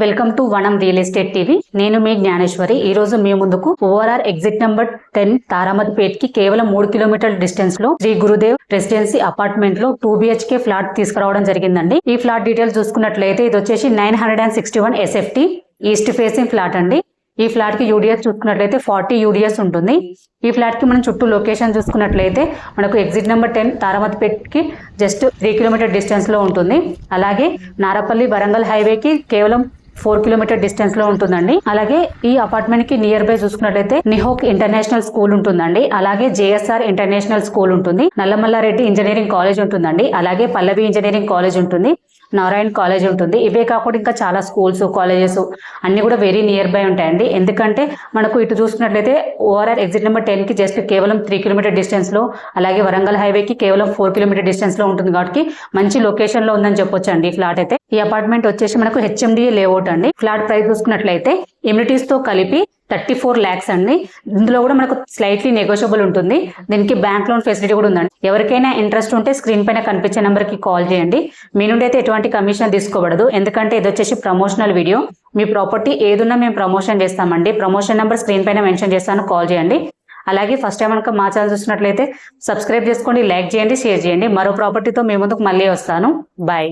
Welcome to Vanam real estate TV. నేను మీ జ్ఞానేశ్వరి. ఈ రోజు మీ ముందుకు ఓఆర్ఆర్ ఎగ్జిట్ నెంబర్ టెన్ తారామతిపేట్కి కేవలం మూడు కిలోమీటర్ల డిస్టెన్స్లో శ్రీ గురుదేవ్ రెసిడెన్సీ అపార్ట్మెంట్లో టూ బిహెచ్కే ఫ్లాట్ తీసుకురావడం జరిగిందండి. ఈ ఫ్లాట్ డీటెయిల్స్ చూసుకున్నట్లయితే ఇది వచ్చేసి nine hundred and sixty one SFT east facing flat అండి. ఈ ఫ్లాట్కి యూడిఎస్ చూసుకున్నట్లయితే ఫార్టీ యూడిఎస్ ఉంటుంది. ఈ ఫ్లాట్కి మనం చుట్టూ లొకేషన్ చూసుకున్నట్లయితే మనకు ఎగ్జిట్ నెంబర్ టెన్ తారామతిపేట్కి జస్ట్ త్రీ కిలోమీటర్ డిస్టెన్స్లో ఉంటుంది. అలాగే నారపల్లి వరంగల్ హైవే కి కేవలం ఫోర్ కిలోమీటర్ డిస్టెన్స్లో ఉంటుందండి. అలాగే ఈ అపార్ట్మెంట్కి నియర్ బై చూసుకున్నట్లయితే నిహోక్ ఇంటర్నేషనల్ స్కూల్ ఉంటుందండి. అలాగే జేఎస్ఆర్ ఇంటర్నేషనల్ స్కూల్ ఉంటుంది. నల్లమల్లారెడ్డి ఇంజనీరింగ్ కాలేజ్ ఉంటుందండి. అలాగే పల్లవి ఇంజనీరింగ్ కాలేజ్ ఉంటుంది. నారాయణ్ కాలేజ్ ఉంటుంది. ఇవే కాకుండా ఇంకా చాలా స్కూల్స్ కాలేజెస్ అన్ని కూడా వెరీ నియర్ బై ఉంటాయండి. ఎందుకంటే మనకు ఇటు చూసుకున్నట్లయితే ఓఆర్ఆర్ ఎగ్జిట్ నెంబర్ టెన్కి జస్ట్ కేవలం త్రీ కిలోమీటర్ డిస్టెన్స్లో అలాగే వరంగల్ హైవే కి కేవలం ఫోర్ కిలోమీటర్ డిస్టెన్స్లో ఉంటుంది. కాబట్టి మంచి లొకేషన్లో ఉందని చెప్పొచ్చు అండి ఫ్లాట్ అయితే. ఈ అపార్ట్మెంట్ వచ్చేసి మనకు హెచ్ఎండిఏ లేఅవుట్ అండి. ఫ్లాట్ ప్రైస్ చూసుకున్నట్లయితే ఎమ్యూనిటీస్తో కలిపి థర్టీ ఫోర్ ల్యాక్స్ అండి. ఇందులో కూడా మనకు స్లైట్లీ నెగోషియబుల్ ఉంటుంది. దీనికి బ్యాంక్ లోన్ ఫెసిలిటీ కూడా ఉందండి. ఎవరికైనా ఇంట్రెస్ట్ ఉంటే స్క్రీన్ పైన కనిపించే నెంబర్కి కాల్ చేయండి. మీ నుండి అయితే ఎటువంటి కమిషన్ తీసుకోబడదు. ఎందుకంటే ఇది వచ్చేసి ప్రమోషనల్ వీడియో మీ ప్రాపర్టీ ఏదున్నా మేము ప్రమోషన్ చేస్తామండి. ప్రమోషన్ నెంబర్ స్క్రీన్ పైన మెన్షన్ చేస్తాను. కాల్ చేయండి. అలాగే ఫస్ట్ టైం కనుక మా ఛానల్ చూసినట్లయితే సబ్స్క్రైబ్ చేసుకోండి లైక్ చేయండి షేర్ చేయండి. మరో ప్రాపర్టీతో మీ ముందుకు మళ్ళీ వస్తాను. బాయ్